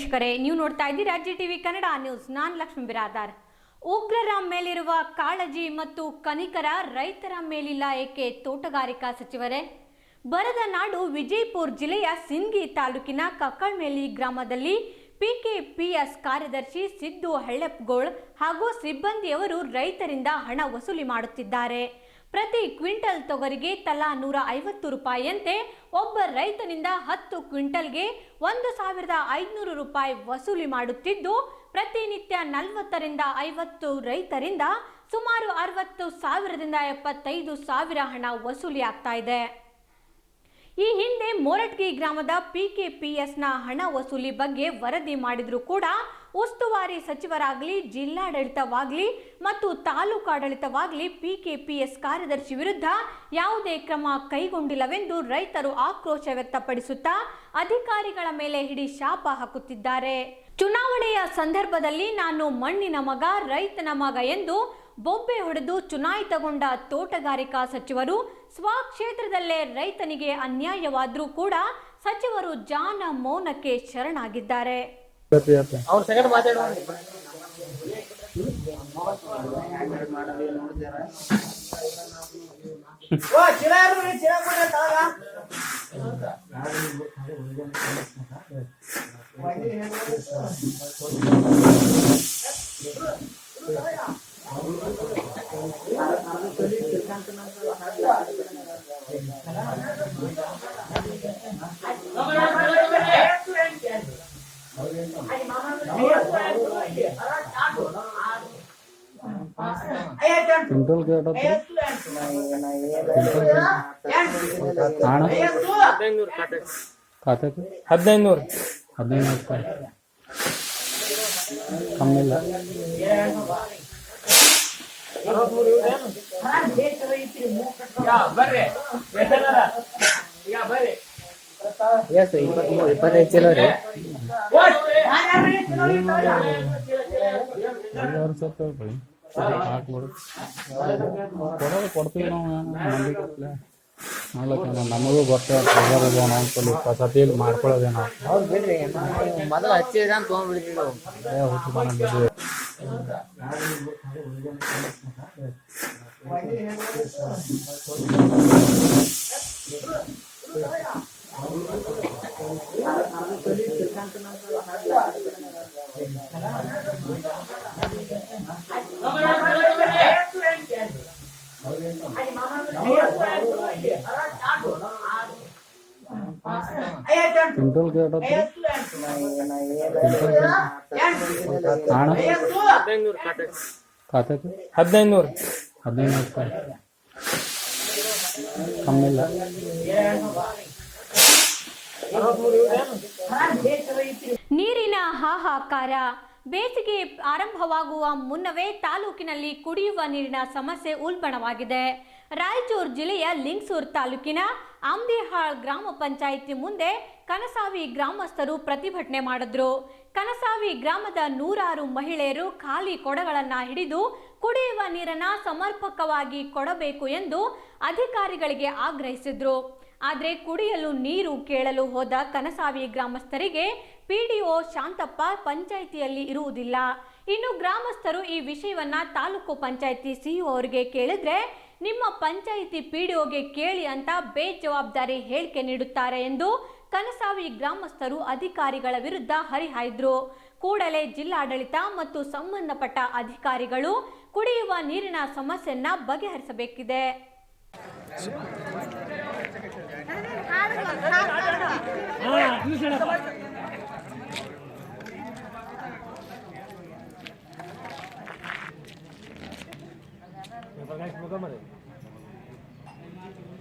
ವೀಕ್ಷಕರೇ ನೀವು ನೋಡ್ತಾ ಇದ್ದೀರಾ ಜಿ ಟಿವಿ ಕನ್ನಡ ನ್ಯೂಸ್. ನಾನು ಲಕ್ಷ್ಮೀ ಬಿರಾದಾರ್. ಉಗ್ರರ ಮೇಲಿರುವ ಕಾಳಜಿ ಮತ್ತು ಕನಿಕರ ರೈತರ ಮೇಲಿಲ್ಲ ಏಕೆ ತೋಟಗಾರಿಕಾ ಸಚಿವರೇ? ಬರದ ನಾಡು ವಿಜಯಪುರ ಜಿಲ್ಲೆಯ ಸಿಂಗಿ ತಾಲೂಕಿನ ಕಕ್ಕಳ್ಮೇಲಿ ಗ್ರಾಮದಲ್ಲಿ ಪಿಕೆಪಿಎಸ್ ಕಾರ್ಯದರ್ಶಿ ಸಿದ್ದು ಹಳ್ಳೆಪ್ಗೋಳ್ ಹಾಗೂ ಸಿಬ್ಬಂದಿಯವರು ರೈತರಿಂದ ಹಣ ವಸೂಲಿ ಮಾಡುತ್ತಿದ್ದಾರೆ. ಪ್ರತಿ ಕ್ವಿಂಟಲ್ ತೊಗರಿಗೆ ತಲಾ ನೂರ ಐವತ್ತು ರೂಪಾಯಿಯಂತೆ ಒಬ್ಬ ರೈತನಿಂದ ಹತ್ತು ಕ್ವಿಂಟಲ್ಗೆ ಒಂದು ಸಾವಿರದ ಐದುನೂರು ರೂಪಾಯಿ ವಸೂಲಿ ಮಾಡುತ್ತಿದ್ದು, ಪ್ರತಿನಿತ್ಯ ನಲವತ್ತರಿಂದ ಐವತ್ತು ರೈತರಿಂದ ಸುಮಾರು ಅರವತ್ತು ಸಾವಿರದಿಂದ ಎಪ್ಪತ್ತೈದು ಸಾವಿರ ಹಣ ವಸೂಲಿ ಆಗ್ತಾ ಇದೆ. ಈ ಹಿಂದೆ ಮೋರಟ್ಗಿ ಗ್ರಾಮದ ಪಿಕೆಪಿಎಸ್ನ ಹಣ ವಸೂಲಿ ಬಗ್ಗೆ ವರದಿ ಮಾಡಿದರೂ ಕೂಡ ಉಸ್ತುವಾರಿ ಸಚಿವರಾಗಲಿ, ಜಿಲ್ಲಾಡಳಿತವಾಗಲಿ ಮತ್ತು ತಾಲೂಕಾಡಳಿತವಾಗಲಿ ಪಿಕೆಪಿಎಸ್ ಕಾರ್ಯದರ್ಶಿ ವಿರುದ್ಧ ಯಾವುದೇ ಕ್ರಮ ಕೈಗೊಂಡಿಲ್ಲವೆಂದು ರೈತರು ಆಕ್ರೋಶ ವ್ಯಕ್ತಪಡಿಸುತ್ತಾ ಅಧಿಕಾರಿಗಳ ಮೇಲೆ ಹಿಡಿ ಶಾಪ ಹಾಕುತ್ತಿದ್ದಾರೆ. ಚುನಾವಣೆಯ ಸಂದರ್ಭದಲ್ಲಿ ನಾನು ಮಣ್ಣಿನ ಮಗ, ರೈತನ ಮಗ ಎಂದು ಬೊಬ್ಬೆ ಹೊಡೆದು ಚುನಾಯಿತಗೊಂಡ ತೋಟಗಾರಿಕಾ ಸಚಿವರು ಸ್ವಕ್ಷೇತ್ರದಲ್ಲೇ ರೈತನಿಗೆ ಅನ್ಯಾಯವಾದರೂ ಕೂಡ ಸಚಿವರು ಜಾನ ಮೌನಕ್ಕೆ ಶರಣಾಗಿದ್ದಾರೆ. ಅವ್ರ ಸೆಕೆಂಡ್ ಮಾತಾಡುವ ಓ ಚಿರ ಯಾರು ಚಿರ ಕೊಟ್ಟ ತಳಗ ಕ್ವಿಂಟಲ್ ರೇಟ್ ಹಣ ಹದಿನೈದು ಖಾತೆಗೆ ಹದಿನೈದು ಹದಿನೈದು ರೂಪಾಯಿ. ಕಮ್ಮಿ ಇಲ್ಲ ಬರ್ರಿ ಈಗ ಬರ್ರಿ ಎಷ್ಟು ಇಪ್ಪತ್ಮೂರು ಇಪ್ಪತ್ತೈದು ಚಲೋ ರೀ ಕೊಡೋದು ಕೊಡ್ತೀವಿ ನಾವು ನಮಗೂ ಗೊತ್ತಿಲ್ಲ ಮಾಡ್ಕೊಳ್ಳೋದೇನೋ ಹೌದು ಬಿಡ್ರಿ ಮೊದಲು ಅಂತ ಬಿದ್ದು ಕ್ವಿಂಟಲ್ ರೇಟ್ ಹಣ ಹದಿನೈದು ಖಾತೆಗೆ ಹದಿನೈದು ಹದಿನೈದು ರೂಪಾಯಿ ಕಮ್ಮಿ ಇಲ್ಲ ನೀರಿನ ಹಾಹಾಕಾರ. ಬೇಸಿಗೆ ಆರಂಭವಾಗುವ ಮುನ್ನವೇ ತಾಲೂಕಿನಲ್ಲಿ ಕುಡಿಯುವ ನೀರಿನ ಸಮಸ್ಯೆ ಉಲ್ಬಣವಾಗಿದೆ. ರಾಯಚೂರು ಜಿಲ್ಲೆಯ ಲಿಂಗ್ಸೂರ್ ತಾಲೂಕಿನ ಆಮ್ದಿಹಾಳ್ ಗ್ರಾಮ ಪಂಚಾಯಿತಿ ಮುಂದೆ ಕನಸಾವಿ ಗ್ರಾಮಸ್ಥರು ಪ್ರತಿಭಟನೆ ಮಾಡಿದ್ರು. ಕನಸಾವಿ ಗ್ರಾಮದ ನೂರಾರು ಮಹಿಳೆಯರು ಖಾಲಿ ಕೊಡಗಳನ್ನು ಹಿಡಿದು ಕುಡಿಯುವ ನೀರನ್ನು ಸಮರ್ಪಕವಾಗಿ ಕೊಡಬೇಕು ಎಂದು ಅಧಿಕಾರಿಗಳಿಗೆ ಆಗ್ರಹಿಸಿದ್ರು. ಆದರೆ ಕುಡಿಯಲು ನೀರು ಕೇಳಲು ಹೋದ ಕನಸಾವಿ ಗ್ರಾಮಸ್ಥರಿಗೆ ಪಿಡಿಒ ಶಾಂತಪ್ಪ ಪಂಚಾಯಿತಿಯಲ್ಲಿ ಇರುವುದಿಲ್ಲ. ಇನ್ನು ಗ್ರಾಮಸ್ಥರು ಈ ವಿಷಯವನ್ನ ತಾಲೂಕು ಪಂಚಾಯಿತಿ ಸಿಇಒ ಅವರಿಗೆ ಕೇಳಿದ್ರೆ, ನಿಮ್ಮ ಪಂಚಾಯಿತಿ ಪಿಡಿಒಗೆ ಕೇಳಿ ಅಂತ ಬೇಜವಾಬ್ದಾರಿ ಹೇಳಿಕೆ ನೀಡುತ್ತಾರೆ ಎಂದು ಕನಸಾವಿ ಗ್ರಾಮಸ್ಥರು ಅಧಿಕಾರಿಗಳ ವಿರುದ್ಧ ಹರಿಹಾಯ್ದರು. ಕೂಡಲೇ ಜಿಲ್ಲಾಡಳಿತ ಮತ್ತು ಸಂಬಂಧಪಟ್ಟ ಅಧಿಕಾರಿಗಳು ಕುಡಿಯುವ ನೀರಿನ ಸಮಸ್ಯೆಯನ್ನ ಬಗೆಹರಿಸಬೇಕಿದೆ.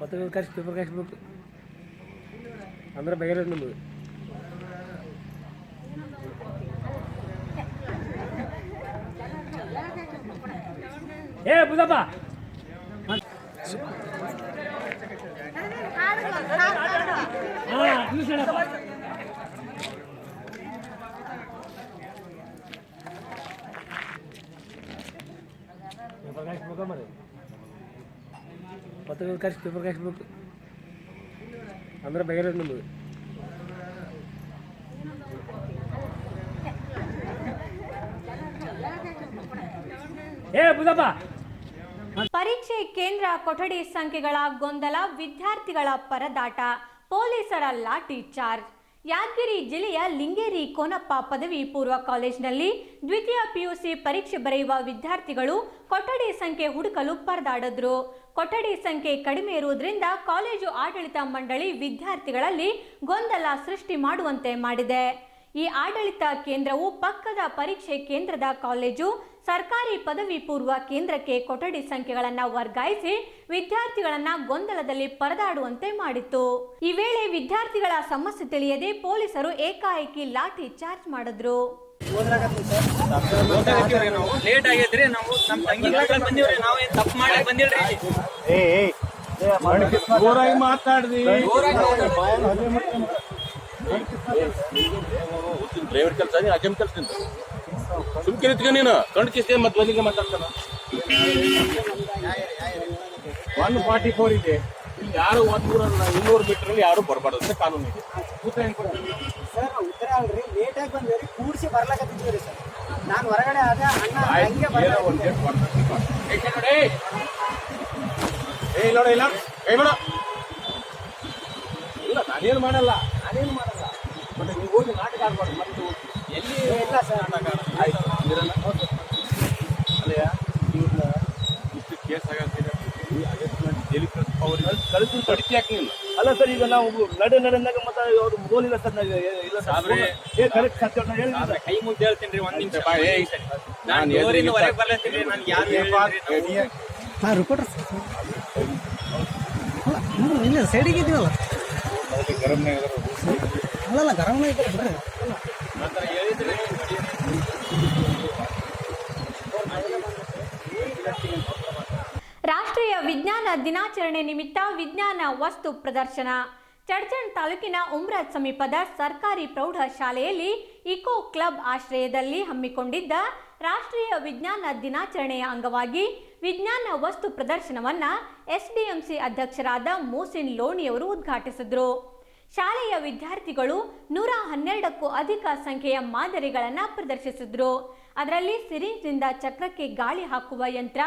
ಮತ್ತೆ ಕರ್ಸಿ ಪೇಪರ್ ಕಳಿಸ್ಬೇಕು ಅಂದ್ರೆ ಬಗೆಹರಿಯೋದು ನಮಗೆ ಏ ಬುದಪ್ಪ ಪೇಪರ್ ಕಾಯಿಸ್ಬೇಕು ಅಂದ್ರೆ ಪರೀಕ್ಷೆ ಕೇಂದ್ರ ಕೊಠಡಿ ಸಂಖ್ಯೆಗಳ ಗೊಂದಲ ವಿದ್ಯಾರ್ಥಿಗಳ ಪರದಾಟ. ಪೊಲೀಸರ ಲಾಠಿ ಚಾರ್ಜ್ ಯಾದಗಿರಿ ಜಿಲ್ಲೆಯ ಲಿಂಗೇರಿ ಕೋನಪ್ಪ ಪದವಿ ಪೂರ್ವ ಕಾಲೇಜಿನಲ್ಲಿ ದ್ವಿತೀಯ ಪಿಯುಸಿ ಪರೀಕ್ಷೆ ಬರೆಯುವ ವಿದ್ಯಾರ್ಥಿಗಳು ಕೊಠಡಿ ಸಂಖ್ಯೆ ಹುಡುಕಲು ಪರದಾಡಿದ್ರು. ಕೊಠಡಿ ಸಂಖ್ಯೆ ಕಡಿಮೆ ಇರುವುದರಿಂದ ಕಾಲೇಜು ಆಡಳಿತ ಮಂಡಳಿ ವಿದ್ಯಾರ್ಥಿಗಳಲ್ಲಿ ಗೊಂದಲ ಸೃಷ್ಟಿ ಮಾಡುವಂತೆ ಮಾಡಿದೆ. ಈ ಆಡಳಿತ ಕೇಂದ್ರವು ಪಕ್ಕದ ಪರೀಕ್ಷೆ ಕೇಂದ್ರದ ಕಾಲೇಜು ಸರ್ಕಾರಿ ಪದವಿ ಪೂರ್ವ ಕೇಂದ್ರಕ್ಕೆ ಕೊಠಡಿ ಸಂಖ್ಯೆಗಳನ್ನು ವರ್ಗಾಯಿಸಿ ವಿದ್ಯಾರ್ಥಿಗಳನ್ನ ಗೊಂದಲದಲ್ಲಿ ಪರದಾಡುವಂತೆ ಮಾಡಿತ್ತು ಈ ವೇಳೆ ವಿದ್ಯಾರ್ಥಿಗಳ ಸಮಸ್ಯೆ ತಿಳಿಯದೆ ಪೊಲೀಸರು ಏಕಾಏಕಿ ಲಾಠಿ ಚಾರ್ಜ್ ಮಾಡಿದ್ರು ಲೇಟ್ ಆಗೈತ್ರಿ ನಾವು ನಮ್ ತಂಗಿ ಬಂದಿವ್ರಿ ನಾವೇನ್ ತಪ್ಪು ಮಾಡಕ್ ಬಂದಿಲ್ರಿ ಜೋರಾಗಿ ಮಾತಾಡ್ದಿ ಡ್ರೈವರ್ ಕೆಲಸ ಅಜಮ್ ಕೆಲಸ ಸುಮ್ಕೆ ನಿಂತ್ಕ ನೀನು? ಕಣ್ಣು ಕಿಸ್ತೆ ಮತ್ತೆ ಬಂದಿಗೆ ಮಾತಾಡ್ತಾನ? ಒನ್ ಫಾರ್ಟಿ ಫೋರ್ ಇದೆ. ಇಲ್ಲಿ ಯಾರು ಒಂದ್ ನೂರ ಇನ್ನೂರು ಮೀಟರ್ ಯಾರು ಬರಬಾರ್ದು ಅಂತ ಕಾನೂನು ಇದೆ. ಉತ್ತರ ಹೆಂಗ್? ಸರ್ ಉತ್ತರ ಅಲ್ರಿ ಲೇಟಾಗಿ ಬಂದ್ರಿ ಕೂಡಿಸಿ ಬರ್ಲಾಕತ್ತಿದ್ವಿ ಸರ್. ನಾನು ಹೊರಗಡೆ ಆದ ಅಣ್ಣ ಹಂಗೆ ಬರ್ತಾರೆ. ಏ, ಇಲ್ಲ ನೋಡಿ, ಇಲ್ಲ. ಏ ಮಾಡು. ಇಲ್ಲ ನಾನೇನು ಮಾಡಲ್ಲ. ನಾನೇನು ಮಾಡಲ್ಲ. ಮತ್ತೆ ನೀವು ಹೋಗಿ ನಾಟಕ ಆಡ್ಬಾರ್ದು ಮತ್ತೆ ಎಲ್ಲಿ ಇಲ್ಲ ಸರ್. ಆಯ್ತು ಇರಲ್ಲ. ಅಲ್ಲಯ್ಯ ಇವ್ರನ್ನ ಇಷ್ಟು ಕೇಸ್ ಆಗತ್ತಿದೆ ಜೈಲಿಗೆ ಕಳ್ಸಿ ಅವ್ರಿಗೆ ಕಳಿಸಿ ಯಾಕೆ ಅಲ್ಲ ಸರ್ ಈಗ ನಾವು ನಡೆ ನಡೆದಾಗ ಮತ್ತೆ ಅವ್ರು ಗೋಲಿಲ್ಲ ಸರ್ ನನಗೆ ಇಲ್ಲ ಸರ್. ಏ ಕರೆಕ್ಟ್ ಸತ್ಯ ಹೇಳಿ ಸರ್. ಕೈ ಮುದ್ದೆ ಹೇಳ್ತೀನಿ ಒಂದ್ ನಿಮಿಷ. ಬಾ. ನಾನು ಹೊರಗೆ ಬರ್ಲತ್ತೀನಿ ಯಾರು ನಾವು. ಹಾಂ ರಿಪೋರ್ಟರ್ ಅಲ್ಲ ಇಲ್ಲ ಸೈಡಿಗೆ ಇದೀವಲ್ಲ? ಅಲ್ಲಲ್ಲ ಗರಂ ಇದ್ದಾರೆ ಬಿಡ್ರಿ. ರಾಷ್ಟ್ರೀಯ ವಿಜ್ಞಾನ ದಿನಾಚರಣೆ ನಿಮಿತ್ತ ವಿಜ್ಞಾನ ವಸ್ತು ಪ್ರದರ್ಶನ. ಚಡ್ಚಣ್ ತಾಲೂಕಿನ ಉಮ್ರಾಜ್ ಸಮೀಪದ ಸರ್ಕಾರಿ ಪ್ರೌಢ ಶಾಲೆಯಲ್ಲಿ ಇಕೋ ಕ್ಲಬ್ ಆಶ್ರಯದಲ್ಲಿ ಹಮ್ಮಿಕೊಂಡಿದ್ದ ರಾಷ್ಟ್ರೀಯ ವಿಜ್ಞಾನ ದಿನಾಚರಣೆಯ ಅಂಗವಾಗಿ ವಿಜ್ಞಾನ ವಸ್ತು ಪ್ರದರ್ಶನವನ್ನ ಎಸ್ಡಿಎಂಸಿ ಅಧ್ಯಕ್ಷರಾದ ಮೋಸಿನ್ ಲೋಣಿಯವರು ಉದ್ಘಾಟಿಸಿದ್ರು. ಶಾಲೆಯ ವಿದ್ಯಾರ್ಥಿಗಳು ನೂರ ಹನ್ನೆರಡಕ್ಕೂ ಅಧಿಕ ಸಂಖ್ಯೆಯ ಮಾದರಿಗಳನ್ನು ಪ್ರದರ್ಶಿಸಿದ್ರು. ಅದರಲ್ಲಿ ಸಿರಿಂಜ್ನಿಂದ ಚಕ್ರಕ್ಕೆ ಗಾಳಿ ಹಾಕುವ ಯಂತ್ರ,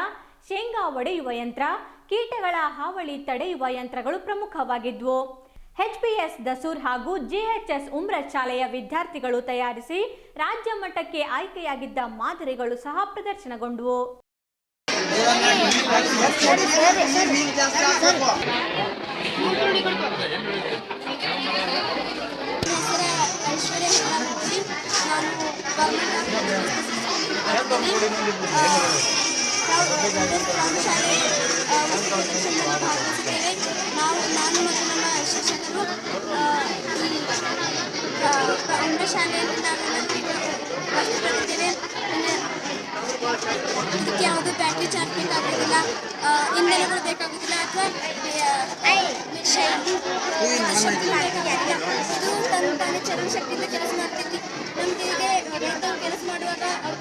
ಶೇಂಗಾ ಒಡೆಯುವ ಯಂತ್ರ, ಕೀಟಗಳ ಹಾವಳಿ ತಡೆಯುವ ಯಂತ್ರಗಳು ಪ್ರಮುಖವಾಗಿದ್ವು. ಎಚ್ಪಿಎಸ್ ದಸೂರ್ ಹಾಗೂ ಜಿಎಚ್ಎಸ್ ಉಮ್ರ ಶಾಲೆಯ ವಿದ್ಯಾರ್ಥಿಗಳು ತಯಾರಿಸಿ ರಾಜ್ಯ ಮಟ್ಟಕ್ಕೆ ಆಯ್ಕೆಯಾಗಿದ್ದ ಮಾದರಿಗಳು ಸಹ ಪ್ರದರ್ಶನಗೊಂಡವು. ಭಾಗವಹಿಸಿದ್ದೇವೆ ನಾವು ನಾನು ಮತ್ತು ನಮ್ಮ ಶಿಕ್ಷಕರು ಆ, ಈ ಆ, ಪ್ರೌಢ ಶಾಲೆಯಲ್ಲಿ ನಾವೆಲ್ಲ ವಸ್ತು ಪಡೆದಿದ್ದೇವೆ ಇದಕ್ಕೆ ಯಾವುದು ಬ್ಯಾಟ್ರಿ ಚಾರ್ಜ್ ಬೇಕಾಗೋದಿಲ್ಲ ಇಂಧನಗಳು ಬೇಕಾಗೋದಿಲ್ಲ ಅಥವಾ ಶಕ್ತಿ ಬೇಕಾಗೋದಿಲ್ಲ ಇದು ತಾನೇ ಚಲನ ಶಕ್ತಿಯಿಂದ ಕೆಲಸ ಮಾಡ್ತೈತಿ ನಮ್ಗೆ ಕೆಲಸ ಮಾಡುವಾಗ ಅವ್ರ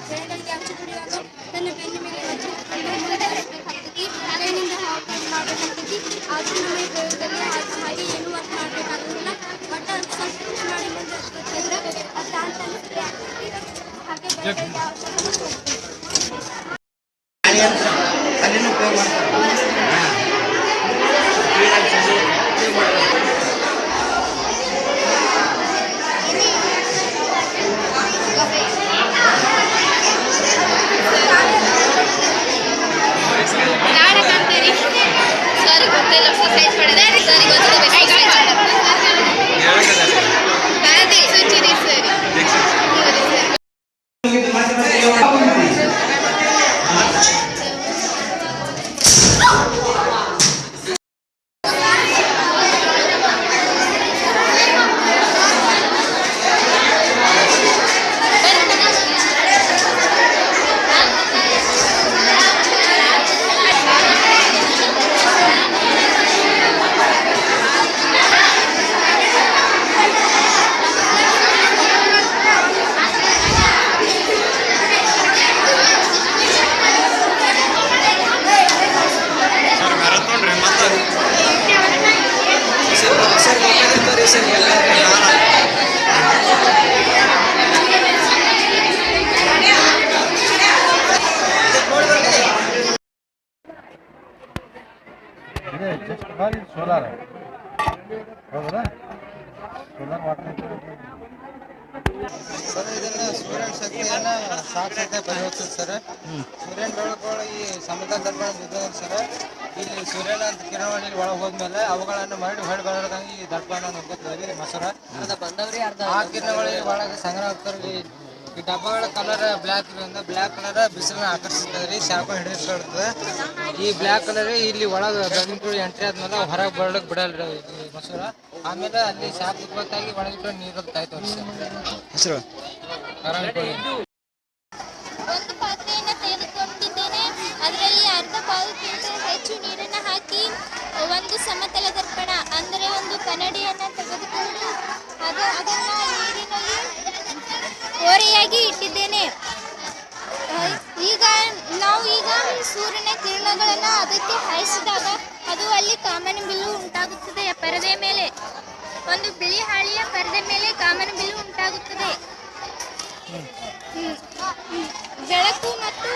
ಔಷಧಿ ಹೊಡೆಯುವಾಗ ತನ್ನ ಬೆನ್ನ ಮೇಲೆ ಹಚ್ಚಿ ಮುಂದೆ ಹಚ್ಚಬೇಕಾಗ್ತೈತಿ ಕೈನಿಂದ ಹಾಕಿ ಮಾಡಬೇಕಾಗ್ತೈತಿ ಆದರೂ ನಮ್ಮ ಈ ಪ್ರಯೋಗದಲ್ಲಿ ಹಾಗೆ ಹಾಗೆ ಏನು ವರ್ಕ್ ಮಾಡಬೇಕಾಗೋದಿಲ್ಲ ಬಟ್ ಅದು ಸ್ವಲ್ಪ push ಮಾಡಿ ಮುಂದೆ ಹಚ್ಬೇಕಂದ್ರೆ ಅದು ತಾನು ತಾನೇ ಸರಿ ಆಗ್ತೈತಿ ಹಾಗೆ ಬೆಳೆಗಳಿಗೆ ಔಷಧ ಹೋಗ್ತೈತಿ ನಾಟಕ ಅಂತೀರಿ ಸರ್ ಗೊತ್ತಿಲ್ಲ ಎಕ್ಸರ್ಸೈಸ್ ಮಾಡಿದೆ ಸರ್ ಗೊತ್ತಿಲ್ಲ ಸುಚಿರಿ ಸರಿ ಸೋಲಾರ್ ಸರ್ ಇದನ್ನ ಸೂರ್ಯನ ಶಕ್ತಿಯನ್ನ ಸಾಕ್ಷತೆ ಪರಿವರ್ತಿಸ್ ಸರ್ ಸೂರ್ಯನ ಬೆಳಕುಗಳು ಈ ಸಮುದ್ರ ದರ್ಪಣ ಬಿದ್ದವು ಸರ್ ಇಲ್ಲಿ ಸೂರ್ಯನ ಕಿರಣವಳಿ ಒಳಗೆ ಹೋದ್ಮೇಲೆ ಅವುಗಳನ್ನು ಮಾಡಿ ಹೊರಗೆ ಬರೋದಂಗೆ ಈ ದರ್ಪಣ ನುಗ್ಗುತ್ತದೆ ಮೊಸರ ಆ ಕಿರಣವಳಿ ಒಳಗೆ ಸಂಗ್ರಹ ಆಗ್ತಾರೆ ಈ- ಡಬ್ಬಗಳ ಕಲರ್ ಬ್ಲ್ಯಾಕ್ ಇರೋದ್ರಿಂದ ಬ್ಲ್ಯಾಕ್ ಕಲರ್ ಬಿಸಿಲನ್ನ ಆಕರ್ಷಿಸ್ತದೆ ರೀ ಶಾಪ ಹಿಡಿದಿರ್ತದೆ ಈ ಬ್ಲ್ಯಾಕ್ ಕಲರ್ ಇಲ್ಲಿ ಒಳಗೆ ಬಂದು ಎಂಟ್ರಿ ಆದ್ಮೇಲೆ ಹೊರಗೆ ಬರ್ಲಿಕ್ಕೆ ಬಿಡಲ್ಲ ರೀ ಮೊಸರ. ಆಮೇಲೆ ಅಲ್ಲಿ ಶಾಪ್ ಉತ್ಪತ್ತಾಗಿ ಒಳಗಿಟ್ಟು ನೀರು ತಾಯ್ತು ಸರ್ ಹೆಸರು ಒಂದು ಪಾತ್ರೆಯನ್ನು ತೆಗೆದುಕೊಂಡಿದ್ದೇನೆ ಅದರಲ್ಲಿ ಅರ್ಧ ಪಾವುಕ್ಕಿಂತ ಹೆಚ್ಚು ನೀರನ್ನು ಹಾಕಿ ಒಂದು ಸಮತಲ ದರ್ಪಣ ಅಂದರೆ ಒಂದು ಕನ್ನಡಿಯನ್ನು ತೆಗೆದುಕೊಂಡು ಅದು ಅದನ್ನು ನೀರಿನಲ್ಲಿ ಓರೆಯಾಗಿ ಇಟ್ಟಿದ್ದೇನೆ. ಈಗ ನಾವು ಈಗ ಸೂರ್ಯನ ಕಿರಣಗಳನ್ನು ಅದಕ್ಕೆ ಹಾಯಿಸಿದಾಗ ಅದು ಅಲ್ಲಿ ಕಾಮನ ಬಿಲ್ಲು ಉಂಟಾಗುತ್ತದೆ ಪರದೆ ಮೇಲೆ. ಒಂದು ಬಿಳಿ ಹಾಳಿಯ ಪರದೆ ಮೇಲೆ ಕಾಮನ ಬಿಲ್ಲು ಉಂಟಾಗುತ್ತದೆ. ಬೆಳಕು ಮತ್ತು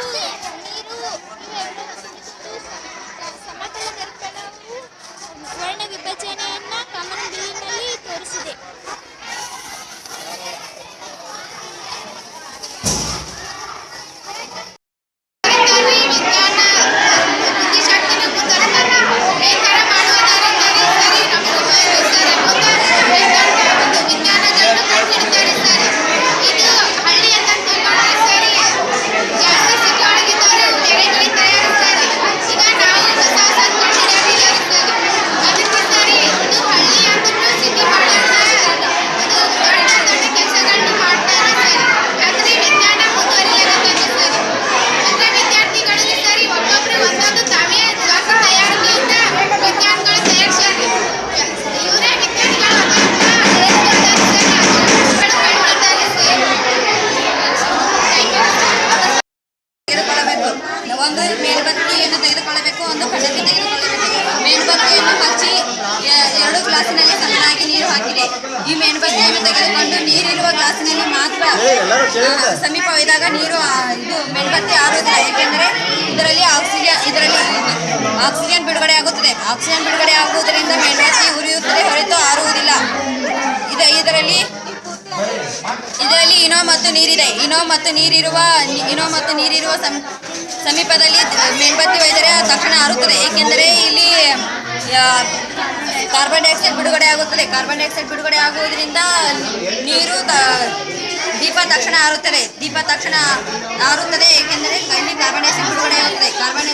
ಇನೋ ಮತ್ತು ನೀರಿರುವ, ಇನೋ ಮತ್ತು ನೀರಿರುವ ಸಮೀಪದಲ್ಲಿ ಮೇಣಬತ್ತಿ ವೈದ್ಯರ ತಕ್ಷಣ ಆರುತ್ತದೆ. ಏಕೆಂದರೆ ಇಲ್ಲಿ ಕಾರ್ಬನ್ ಡೈಆಕ್ಸೈಡ್ ಬಿಡುಗಡೆ ಆಗುತ್ತದೆ. ಕಾರ್ಬನ್ ಡೈಆಕ್ಸೈಡ್ ಬಿಡುಗಡೆ ಆಗುವುದರಿಂದ ನೀರು ದೀಪ ತಕ್ಷಣ ಆರುತ್ತದೆ. ದೀಪ ತಕ್ಷಣ ಆರುತ್ತದೆ. ಏಕೆಂದರೆ ಇಲ್ಲಿ ಕಾರ್ಬನ್ ಡೈಆಕ್ಸೈಡ್ ಬಿಡುಗಡೆ ಆಗುತ್ತದೆ. ಕಾರ್ಬನ್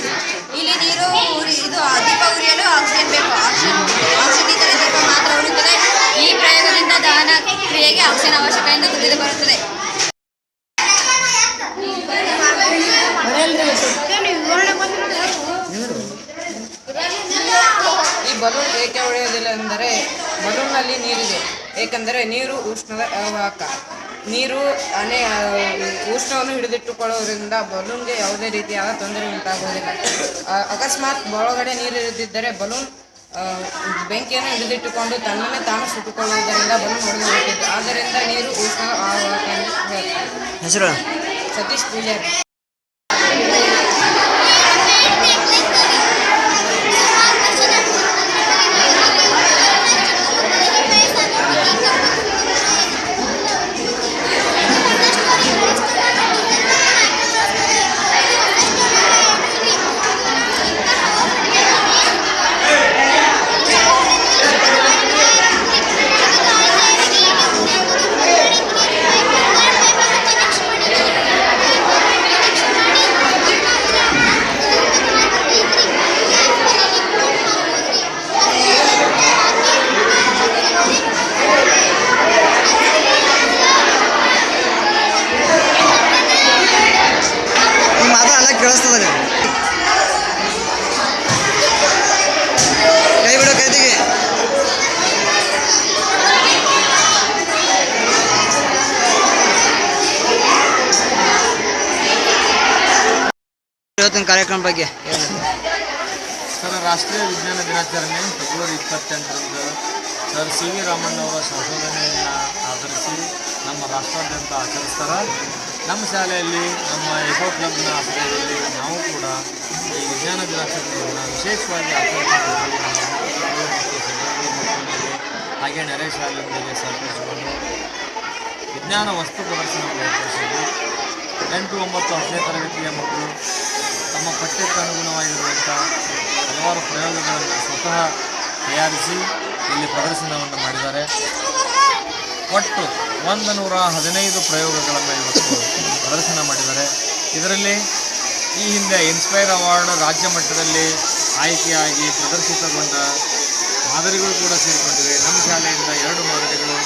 ಇಲ್ಲಿ ನೀರು ಉರಿ, ಇದು ದೀಪ ಉರಿಯಲು ಆಕ್ಸಿಜನ್ ಬೇಕು. ಆಕ್ಸಿಜನ್ ಆಕ್ಸಿಜನ್ ಇದ್ದರೆ ದೀಪ ಮಾತ್ರ ಉರಿಯುತ್ತದೆ ಈ ಪ್ರಯೋಗದಿಂದ ದಹನ ಕ್ರಿಯೆಗೆ ಆಕ್ಸಿಜನ್ ಅವಶ್ಯಕ ಎಂದು ತಿಳಿದು ಬರುತ್ತದೆ. ಈ ಬಲೂನ್ ಏಕೆ ಹೊಡೆಯೋದಿಲ್ಲ ಎಂದರೆ ಬಲೂನ್ನಲ್ಲಿ ನೀರಿದೆ. ಏಕೆಂದರೆ ನೀರು ಉಷ್ಣದ ವಾಹಕ ನೀರು ಅನೇ, ಉಷ್ಣವನ್ನು ಹಿಡಿದಿಟ್ಟುಕೊಳ್ಳೋದ್ರಿಂದ ಬಲೂನ್ಗೆ ಯಾವುದೇ ರೀತಿಯಾದ ತೊಂದರೆ ಉಂಟಾಗುವುದಿಲ್ಲ. ಅಕಸ್ಮಾತ್ ಒಳಗಡೆ ನೀರು ಇರದಿದ್ದರೆ ಬಲೂನ್ ಬೆಂಕಿಯನ್ನು ಹಿಡಿದಿಟ್ಟುಕೊಂಡು ತನ್ನನ್ನೇ ತಾನು ಸುಟ್ಟುಕೊಳ್ಳುವುದರಿಂದ ಬಲೂನ್ ಹೊಡೆದು ಆದ್ದರಿಂದ ನೀರು ಉಷ್ಣ ಹೆಸರು? садись, гуляй. ಕಾರ್ಯಕ್ರಮ ಬಗ್ಗೆ. ಸರ್, ರಾಷ್ಟ್ರೀಯ ವಿಜ್ಞಾನ ದಿನಾಚರಣೆ ಫೆಬ್ರವರಿ ಇಪ್ಪತ್ತೆಂಟರಂದು. ಸರ್, ಸಿ ವಿ ರಾಮಣ್ಣ ಅವರ ಸಂಶೋಧನೆಯನ್ನು ಆಧರಿಸಿ ನಮ್ಮ ರಾಷ್ಟ್ರಾದ್ಯಂತ ಆಚರಿಸ್ತಾರೆ. ನಮ್ಮ ಶಾಲೆಯಲ್ಲಿ, ನಮ್ಮ ಎಕೋ ಕ್ಲಬ್ನ ಆಶ್ರಯದಲ್ಲಿ ನಾವು ಕೂಡ ಈ ವಿಜ್ಞಾನ ದಿನಾಚರಣೆಯನ್ನು ವಿಶೇಷವಾಗಿ ಆಚರಿಸಿದ್ದೇವೆ. ಹಾಗೆ ನೆರೆ ಶಾಲೆಯೊಂದಿಗೆ ಸಹಕರಿಸಿಕೊಂಡು ವಿಜ್ಞಾನ ವಸ್ತು ಪ್ರದರ್ಶನವನ್ನು ಏರ್ಪಡಿಸಿದ್ದು ಎಂಟು ಒಂಬತ್ತು ಹತ್ತನೇ ತರಗತಿಯ ಮಕ್ಕಳು ತಮ್ಮ ಪಠ್ಯಕ್ಕೆ ಅನುಗುಣವಾಗಿರುವಂಥ ಹಲವಾರು ಪ್ರಯೋಗಗಳನ್ನು ಸ್ವತಃ ತಯಾರಿಸಿ ಇಲ್ಲಿ ಪ್ರದರ್ಶನವನ್ನು ಮಾಡಿದ್ದಾರೆ. ಒಟ್ಟು ಒಂದು ನೂರ ಹದಿನೈದು ಪ್ರಯೋಗಗಳನ್ನು ಇವತ್ತು ಪ್ರದರ್ಶನ ಮಾಡಿದ್ದಾರೆ. ಇದರಲ್ಲಿ ಈ ಹಿಂದೆ ಇನ್ಸ್ಪೈರ್ ಅವಾರ್ಡ್ ರಾಜ್ಯ ಮಟ್ಟದಲ್ಲಿ ಆಯ್ಕೆಯಾಗಿ ಪ್ರದರ್ಶಿತಗೊಂಡ ಮಾದರಿಗಳು ಕೂಡ ಸೇರಿಕೊಂಡಿವೆ. ನಮ್ಮ ಶಾಲೆಯಿಂದ ಎರಡು ಮಾದರಿಗಳು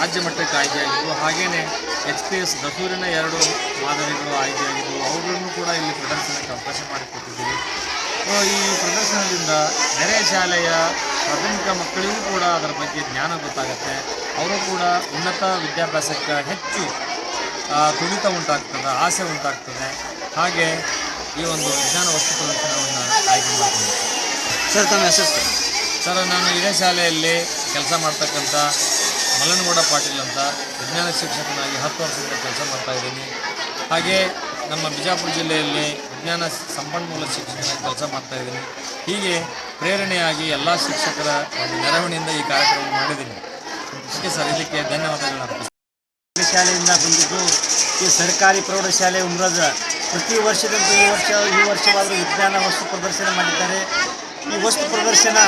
ರಾಜ್ಯ ಮಟ್ಟಕ್ಕೆ ಆಯ್ಕೆಯಾಗಿದ್ದವು. ಹಾಗೆಯೇ ಎಚ್ ಪಿ ಎಸ್ ದಸೂರಿನ ಎರಡು ಮಾದರಿಗಳು ಆಯ್ಕೆಯಾಗಿದ್ದವು ಅವುಗಳನ್ನು ಕೂಡ ಇಲ್ಲಿ ಪ್ರದರ್ಶನಕ್ಕೆ ಅವಕಾಶ ಮಾಡಿಕೊಟ್ಟಿದ್ದೀವಿ. ಸೊ ಈ ಪ್ರದರ್ಶನದಿಂದ ನೆರೆ ಶಾಲೆಯ ಪ್ರಾಥಮಿಕ ಮಕ್ಕಳಿಗೂ ಕೂಡ ಅದರ ಬಗ್ಗೆ ಜ್ಞಾನ ಗೊತ್ತಾಗುತ್ತೆ. ಅವರು ಕೂಡ ಉನ್ನತ ವಿದ್ಯಾಭ್ಯಾಸಕ್ಕೆ ಹೆಚ್ಚು ತುಡಿತ ಉಂಟಾಗ್ತದೆ ಆಸೆ ಉಂಟಾಗ್ತದೆ. ಹಾಗೆ ಈ ಒಂದು ವಿಜ್ಞಾನ ವಸ್ತು ಪ್ರದರ್ಶನವನ್ನು ಆಯ್ಕೆ ಮಾಡ್ತೀನಿ ಸರ್ ತಮ್ಮ ಹೆಸರು? ಸರ್ ಸರ್ ನಾನು ಇದೇ ಶಾಲೆಯಲ್ಲಿ ಕೆಲಸ ಮಾಡ್ತಕ್ಕಂಥ ಮಲ್ಲನಗೌಡ ಪಾಟೀಲ್ ಅಂತ ವಿಜ್ಞಾನ ಶಿಕ್ಷಕನಾಗಿ ಹತ್ತು ವರ್ಷದಿಂದ ಕೆಲಸ ಮಾಡ್ತಾ ಇದ್ದೀನಿ. ಹಾಗೆ ನಮ್ಮ ಬಿಜಾಪುರ ಜಿಲ್ಲೆಯಲ್ಲಿ ವಿಜ್ಞಾನ ಸಂಪನ್ಮೂಲ ಶಿಕ್ಷಕನಾಗಿ ಕೆಲಸ ಮಾಡ್ತಾ ಇದ್ದೀನಿ. ಹೀಗೆ ಪ್ರೇರಣೆಯಾಗಿ ಎಲ್ಲ ಶಿಕ್ಷಕರ ಒಂದು ನೆರವಿನಿಂದ ಈ ಕಾರ್ಯಕ್ರಮ ಮಾಡಿದ್ದೀನಿ. ಓಕೆ ಸರ್, ಇದಕ್ಕೆ ಧನ್ಯವಾದಗಳು ಅರ್ಪಿಸ್ತೀನಿ. ಶಾಲೆಯಿಂದ ಬಂದಿದ್ದು ಈ ಸರ್ಕಾರಿ ಪ್ರೌಢಶಾಲೆ ಉಮ್ರದ. ಪ್ರತಿ ವರ್ಷದಂತೆ ಈ ವರ್ಷ, ಈ ವರ್ಷವಾದರೂ ವಿಜ್ಞಾನ ವಸ್ತು ಪ್ರದರ್ಶನ ಮಾಡಿದ್ದಾರೆ. ಈ ವಸ್ತು ಪ್ರದರ್ಶನ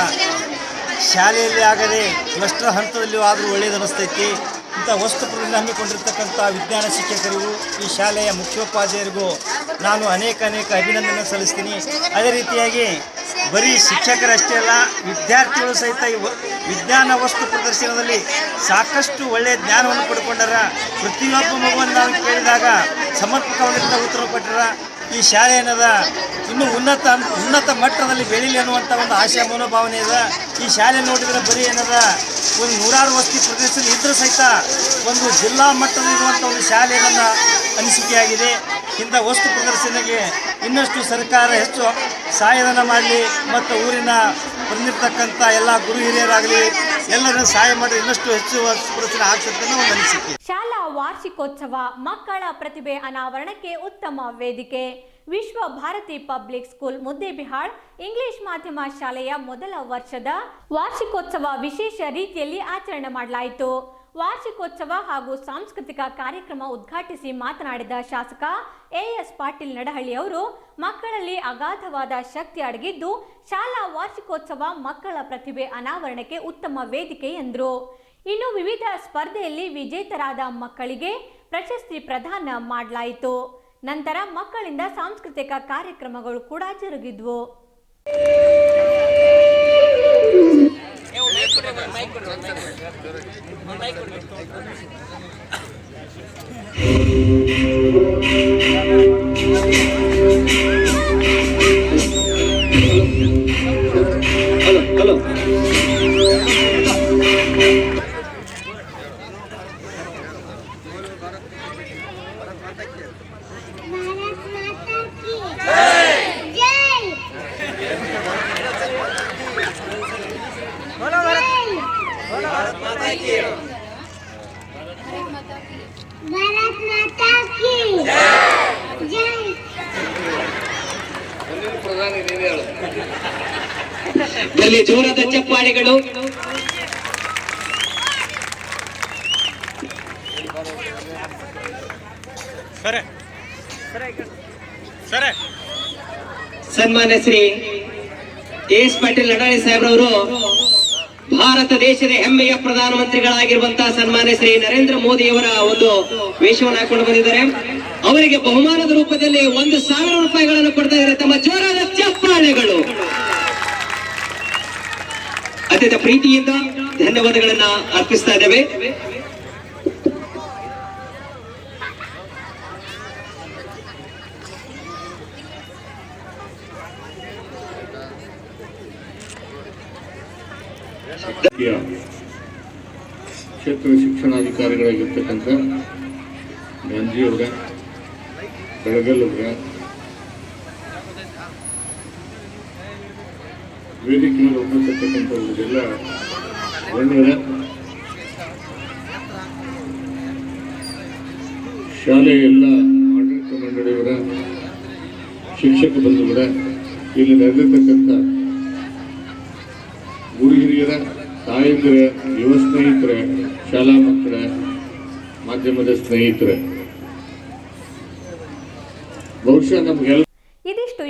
ಶಾಲೆಯಲ್ಲಿ ಆಗದೆ ಕ್ಲಸ್ಟರ್ ಹಂತದಲ್ಲಿಯೂ ಆದರೂ ಒಳ್ಳೆಯದು ಅನ್ನಿಸ್ತೈತಿ ಇಂಥ ವಸ್ತು ಪ್ರದರ್ಶನ ಹಮ್ಮಿಕೊಂಡಿರ್ತಕ್ಕಂಥ ವಿಜ್ಞಾನ ಶಿಕ್ಷಕರಿಗೂ ಈ ಶಾಲೆಯ ಮುಖ್ಯೋಪಾಧ್ಯಾಯರಿಗೂ ನಾನು ಅನೇಕ ಅನೇಕ ಅಭಿನಂದನೆ ಸಲ್ಲಿಸ್ತೀನಿ. ಅದೇ ರೀತಿಯಾಗಿ ಬರೀ ಶಿಕ್ಷಕರಷ್ಟೇ ಅಲ್ಲ, ವಿದ್ಯಾರ್ಥಿಗಳು ಸಹಿತ ಈ ವಿಜ್ಞಾನ ವಸ್ತು ಪ್ರದರ್ಶನದಲ್ಲಿ ಸಾಕಷ್ಟು ಒಳ್ಳೆಯ ಜ್ಞಾನವನ್ನು ಪಡ್ಕೊಂಡಾರ ಪ್ರತಿಯೊಬ್ಬ ಮಗುವನ್ನು ನಾವು ಕೇಳಿದಾಗ ಸಮರ್ಪಕವಾಗಿಂದ ಉತ್ತರ ಕೊಟ್ಟರ ಈ ಶಾಲೆ ಏನದ? ಇನ್ನೂ ಉನ್ನತ ಉನ್ನತ ಮಟ್ಟದಲ್ಲಿ ಬೆಳೀಲಿ ಅನ್ನುವಂಥ ಒಂದು ಆಶಯ, ಮನೋಭಾವನೆ ಇದೆ. ಈ ಶಾಲೆ ನೋಡಿದರೆ ಬರೀ ಏನದ? ಒಂದು ನೂರಾರು ವಸ್ತಿ ಪ್ರದೇಶದಲ್ಲಿ ಇದ್ದರೂ ಸಹಿತ ಒಂದು ಜಿಲ್ಲಾ ಮಟ್ಟದಲ್ಲಿರುವಂಥ ಒಂದು ಶಾಲೆ ನನ್ನ ಅನಿಸಿಕೆಯಾಗಿದೆ. ಇಂಥ ವಸ್ತು ಪ್ರದರ್ಶನಕ್ಕೆ ಇನ್ನಷ್ಟು ಸರ್ಕಾರ ಹೆಚ್ಚು ಸಹಾಯಧನ ಮಾಡಲಿ ಮತ್ತು ಊರಿನ ಬಂದಿರತಕ್ಕಂಥ ಎಲ್ಲ ಗುರು ಹಿರಿಯರಾಗಲಿ ಎಲ್ಲರೂ ಸಹಾಯ ಮಾಡಿ ಇನ್ನಷ್ಟು ಹೆಚ್ಚು ಆಗ್ತದೆ ಒಂದು ಅನಿಸಿಕೆ. ಶಾಲಾ ವಾರ್ಷಿಕೋತ್ಸವ ಮಕ್ಕಳ ಪ್ರತಿಭೆ ಅನಾವರಣಕ್ಕೆ ಉತ್ತಮ ವೇದಿಕೆ. Vishwa Bharati public school Muddebihal English ಮಾಧ್ಯಮ ಶಾಲೆಯ ಮೊದಲ ವರ್ಷದ ವಾರ್ಷಿಕೋತ್ಸವ ವಿಶೇಷ ರೀತಿಯಲ್ಲಿ ಆಚರಣೆ ಮಾಡಲಾಯಿತು. ವಾರ್ಷಿಕೋತ್ಸವ ಹಾಗೂ ಸಾಂಸ್ಕೃತಿಕ ಕಾರ್ಯಕ್ರಮ ಉದ್ಘಾಟಿಸಿ ಮಾತನಾಡಿದ ಶಾಸಕ ಎಎಸ್ ಪಾಟೀಲ್ ನಡಹಳ್ಳಿ ಅವರು, ಮಕ್ಕಳಲ್ಲಿ ಅಗಾಧವಾದ ಶಕ್ತಿ ಅಡಗಿದ್ದು ಶಾಲಾ ವಾರ್ಷಿಕೋತ್ಸವ ಮಕ್ಕಳ ಪ್ರತಿಭೆ ಅನಾವರಣಕ್ಕೆ ಉತ್ತಮ ವೇದಿಕೆ ಎಂದರು. ಇನ್ನು ವಿವಿಧ ಸ್ಪರ್ಧೆಯಲ್ಲಿ ವಿಜೇತರಾದ ಮಕ್ಕಳಿಗೆ ಪ್ರಶಸ್ತಿ ಪ್ರದಾನ ಮಾಡಲಾಯಿತು. ನಂತರ ಮಕ್ಕಳಿಂದ ಸಾಂಸ್ಕೃತಿಕ ಕಾರ್ಯಕ್ರಮಗಳು ಕೂಡ ಜರುಗಿದ್ವು. Hello, hello. ಜೋರಾದ ಚಪ್ಪಾಳೆಗಳು ಸನ್ಮಾನ್ಯ ಶ್ರೀ ಎಸ್ ಪಾಟೀಲ್ ನಡಾಳಿ ಸಾಹೇಬ್ರವರು ಭಾರತ ದೇಶದ ಹೆಮ್ಮೆಯ ಪ್ರಧಾನಮಂತ್ರಿಗಳಾಗಿರುವಂತಹ ಸನ್ಮಾನ್ಯ ಶ್ರೀ ನರೇಂದ್ರ ಮೋದಿ ಅವರ ಒಂದು ವೇಷವನ್ನು ಹಾಕೊಂಡು ಬಂದಿದ್ದಾರೆ. ಅವರಿಗೆ ಬಹುಮಾನದ ರೂಪದಲ್ಲಿ ಒಂದು ಸಾವಿರ ರೂಪಾಯಿಗಳನ್ನು ಕೊಡ್ತಾ ಇದ್ದಾರೆ. ತಮ್ಮ ಜೋರಾದ ಚಪ್ಪಾಳೆಗಳು ಅತ್ಯಂತ ಪ್ರೀತಿಯಿಂದ ಧನ್ಯವಾದಗಳನ್ನ ಅರ್ಪಿಸ್ತಾ ಇದ್ದೇವೆ. ಕ್ಷೇತ್ರ ಶಿಕ್ಷಣಾಧಿಕಾರಿಗಳಾಗಿರ್ತಕ್ಕಂಥ ಗಾಂಧಿಯವ್ರ ಬೆಳಗಲ್ ಅವರ ವೇದಿಕೆಯಲ್ಲಿ ಹೋಗಿರ್ತಕ್ಕಂಥವ್ರಿಗೆಲ್ಲ ಗಣ್ಯರ ಶಾಲೆಯ ಎಲ್ಲ ಆಡಳಿತ ಮಂಡಳಿಯವರ, ಶಿಕ್ಷಕ ಬಂಧುಗಳ, ಇಲ್ಲಿ ನಡೆದಿರ್ತಕ್ಕಂಥ ಗುರು ಹಿರಿಯರ, ತಾಯಂದಿರ, ಯುವ ಸ್ನೇಹಿತರ, ಶಾಲಾ ಮಕ್ಕಳ, ಮಾಧ್ಯಮದ ಸ್ನೇಹಿತರ. ಬಹುಶಃ ನಮಗೆಲ್ಲ